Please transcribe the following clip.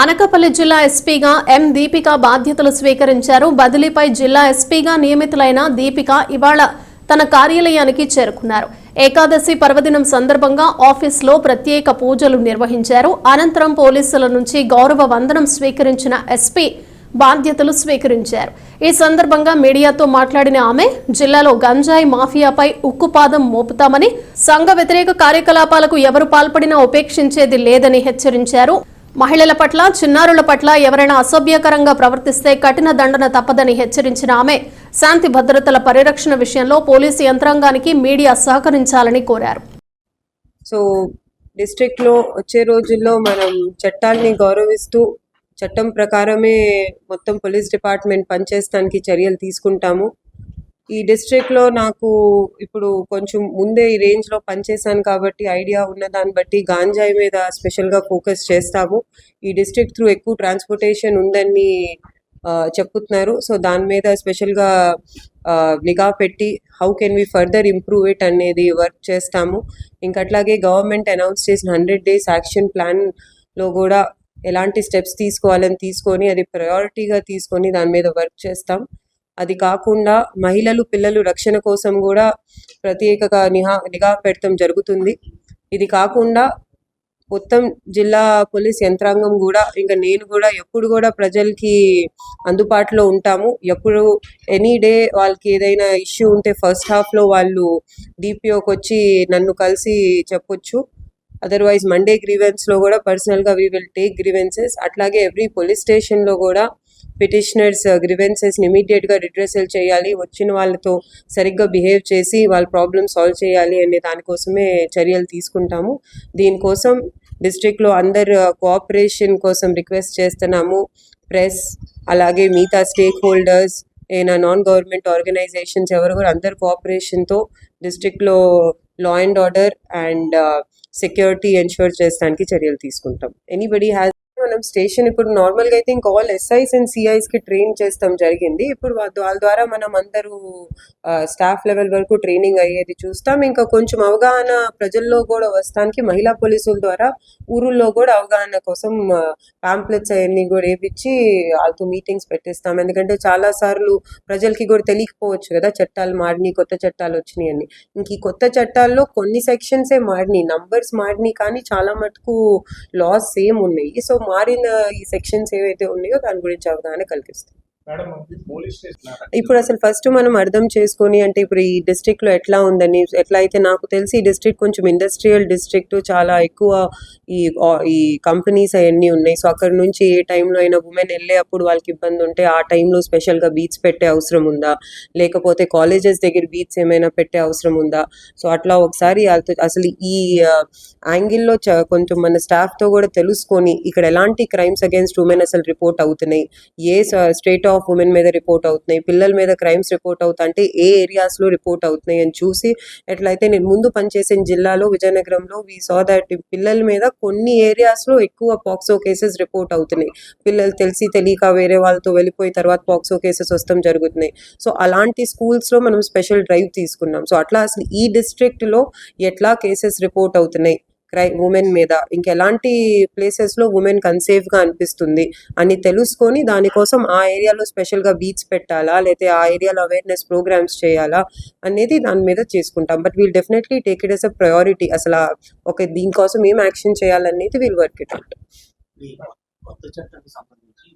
అనకాపల్లి జిల్లా ఎస్పీగా ఎం దీపిక బాధ్యతలు స్వీకరించారు. బదిలీపై జిల్లా ఎస్పీగా నియమితులైన దీపిక ఇవాళ తన కార్యాలయానికి చేరుకున్నారు. ఏకాదశి పర్వదినం సందర్భంగా ఆఫీస్లో ప్రత్యేక పూజలు నిర్వహించారు. అనంతరం పోలీసుల నుంచి గౌరవ వందనం స్వీకరించిన ఎస్పీ బాధ్యతలు స్వీకరించారు. ఈ సందర్భంగా మీడియాతో మాట్లాడిన ఆమె జిల్లాలో గంజాయి మాఫియాపై ఉక్కుపాదం మోపుతామని సంఘ వ్యతిరేక కార్యకలాపాలకు ఎవరు పాల్పడినా ఉపేక్షించేది లేదని హెచ్చరించారు. మహిళల పట్ల చిన్నారుల పట్ల ఎవరైనా అసభ్యకరంగా ప్రవర్తిస్తే కఠిన దండన తప్పదని హెచ్చరించిన ఆమె శాంతి భద్రతల పరిరక్షణ విషయంలో పోలీసు యంత్రాంగానికి మీడియా సహకరించాలని కోరారు. సో డిస్ట్రిక్ట్లో వచ్చే రోజుల్లో మనం చట్టాన్ని గౌరవిస్తూ చట్టం ప్రకారమే మొత్తం పోలీస్ డిపార్ట్మెంట్ పనిచేస్తానికి చర్యలు తీసుకుంటాము. ఈ డిస్ట్రిక్ట్లో నాకు ఇప్పుడు కొంచెం ముందే ఈ రేంజ్లో పనిచేశాను కాబట్టి ఐడియా ఉన్న దాన్ని బట్టి గాంజాయి మీద స్పెషల్గా ఫోకస్ చేస్తాము. ఈ డిస్ట్రిక్ట్ త్రూ ఎక్కువ ట్రాన్స్పోర్టేషన్ ఉందని చెప్తున్నారు. సో దాని మీద స్పెషల్గా నిఘా పెట్టి how can we further improve it అనేది వర్క్ చేస్తాము. ఇంకా అట్లాగే గవర్నమెంట్ అనౌన్స్ చేసిన హండ్రెడ్ డేస్ యాక్షన్ ప్లాన్లో కూడా ఎలాంటి స్టెప్స్ తీసుకోవాలని తీసుకొని అది ప్రయారిటీగా తీసుకొని దాని మీద వర్క్ చేస్తాం. అది కాకుండా మహిళలు పిల్లలు రక్షణ కోసం కూడా ప్రత్యేకగా నిహా నిఘా పెట్టడం జరుగుతుంది. ఇది కాకుండా మొత్తం జిల్లా పోలీస్ యంత్రాంగం కూడా ఇంకా నేను కూడా ఎప్పుడు కూడా ప్రజలకి అందుబాటులో ఉంటాము. ఎప్పుడు ఎనీ డే వాళ్ళకి ఏదైనా ఇష్యూ ఉంటే ఫస్ట్ హాఫ్లో వాళ్ళు డిపిఓకి వచ్చి నన్ను కలిసి చెప్పొచ్చు. అదర్వైజ్ మండే గ్రీవెన్స్లో కూడా పర్సనల్గా వీ విల్ టేక్ గ్రీవెన్సెస్. అట్లాగే ఎవ్రీ పోలీస్ స్టేషన్లో కూడా పిటిషనర్స్ గ్రివెన్సెస్ని ఇమీడియట్గా రిడ్రెసల్ చేయాలి. వచ్చిన వాళ్ళతో సరిగ్గా బిహేవ్ చేసి వాళ్ళ ప్రాబ్లమ్ సాల్వ్ చేయాలి అనే దానికోసమే చర్యలు తీసుకుంటాము. దీనికోసం డిస్ట్రిక్ట్లో అందరు uh, కోఆపరేషన్ కోసం రిక్వెస్ట్ చేస్తున్నాము. ప్రెస్ అలాగే మిగతా స్టేక్ హోల్డర్స్ ఏనా నాన్ గవర్నమెంట్ ఆర్గనైజేషన్స్ ఎవరు కూడా అందరు కోఆపరేషన్తో డిస్ట్రిక్ట్లో law and order and security ensure చేయడానికి చర్యలు తీసుకుంటాం. ఎనీబడి హ్యాస్ మనం స్టేషన్ ఇప్పుడు నార్మల్గా అయితే ఇంకా ఆల్ ఎస్ఐస్ అండ్ సిఐస్కి ట్రైన్ చేస్తాం జరిగింది. ఇప్పుడు వాళ్ళ ద్వారా మనం అందరూ స్టాఫ్ లెవెల్ వరకు ట్రైనింగ్ అయ్యేది చూస్తాం. ఇంకా కొంచెం అవగాహన ప్రజల్లో కూడా వస్తానికి మహిళా పోలీసుల ద్వారా ఊరుల్లో కూడా అవగాహన కోసం పాంప్లెట్స్ అవన్నీ కూడా వేపించి వాళ్ళతో మీటింగ్స్ పెట్టిస్తాం. ఎందుకంటే చాలా సార్లు ప్రజలకి కూడా తెలియకపోవచ్చు కదా చట్టాలు మారినాయి కొత్త చట్టాలు వచ్చినాయి అని. ఇంక ఈ కొత్త చట్టాల్లో కొన్ని సెక్షన్సే మారినాయి. నంబర్స్ మారినాయి కానీ చాలా మటుకు లాస్ సేమ్ ఉన్నాయి. సో మా మారిన ఈ సెక్షన్స్ ఏవైతే ఉన్నాయో దాని గురించి అవగాహన కల్పిస్తుంది. ఇప్పుడు అసలు ఫస్ట్ మనం అర్థం చేసుకొని అంటే ఇప్పుడు ఈ డిస్ట్రిక్ట్లో ఎట్లా ఉందని ఎట్లా అయితే నాకు తెలిసి ఈ డిస్ట్రిక్ట్ కొంచెం ఇండస్ట్రియల్ డిస్ట్రిక్ట్ చాలా ఎక్కువ ఈ ఈ కంపెనీస్ అవన్నీ ఉన్నాయి. సో అక్కడ నుంచి ఏ టైంలో అయినా ఉమెన్ వెళ్ళే అప్పుడు వాళ్ళకి ఇబ్బంది ఉంటే ఆ టైంలో స్పెషల్గా బీచ్ పెట్టే అవసరం ఉందా? లేకపోతే కాలేజెస్ దగ్గర బీచ్ ఏమైనా పెట్టే అవసరం ఉందా? సో అట్లా ఒకసారి వాళ్ళతో అసలు ఈ యాంగిల్లో కొంచెం మన స్టాఫ్తో కూడా తెలుసుకొని ఇక్కడ ఎలాంటి క్రైమ్స్ అగేన్స్ట్ ఉమెన్ అసలు రిపోర్ట్ అవుతున్నాయి? ఏ స్టేట్ ఆఫ్ ఉమెన్ మీద రిపోర్ట్ అవుతున్నాయి పిల్లల మీద క్రైమ్స్ రిపోర్ట్ అవుతాంటే ఏ ఏరియాస్లో రిపోర్ట్ అవుతున్నాయి అని చూసి ఎట్లయితే నేను ముందు పనిచేసిన జిల్లాలో విజయనగరంలో వి సా దట్ పిల్లల మీద కొన్ని ఏరియాస్లో ఎక్కువ పాక్సో కేసెస్ రిపోర్ట్ అవుతున్నాయి. పిల్లలు తెలిసి తెలియక వేరే వాళ్ళతో వెళ్ళిపోయి తర్వాత పాక్సో కేసెస్ వస్తాం జరుగుతున్నాయి. సో అలాంటి స్కూల్స్లో మనం స్పెషల్ డ్రైవ్ తీసుకున్నాం. సో అట్లా అసలు ఈ డిస్ట్రిక్ట్లో ఎట్లా కేసెస్ రిపోర్ట్ అవుతున్నాయి? క్రై ఉమెన్ మీద. ఇంకెలాంటి ప్లేసెస్లో ఉమెన్ కన్సేఫ్గా అనిపిస్తుంది అని తెలుసుకొని దానికోసం ఆ ఏరియాలో స్పెషల్గా బీచ్ పెట్టాలా లేకపోతే ఆ ఏరియాలో అవేర్నెస్ ప్రోగ్రామ్స్ చేయాలా అనేది దాని మీద చేసుకుంటాం. But we'll definitely take it as a priority అసలు ఓకే ఒక దీనికోసం ఏం యాక్షన్ చేయాలనేది వీల్ వర్క్ ఇట్ అవుట్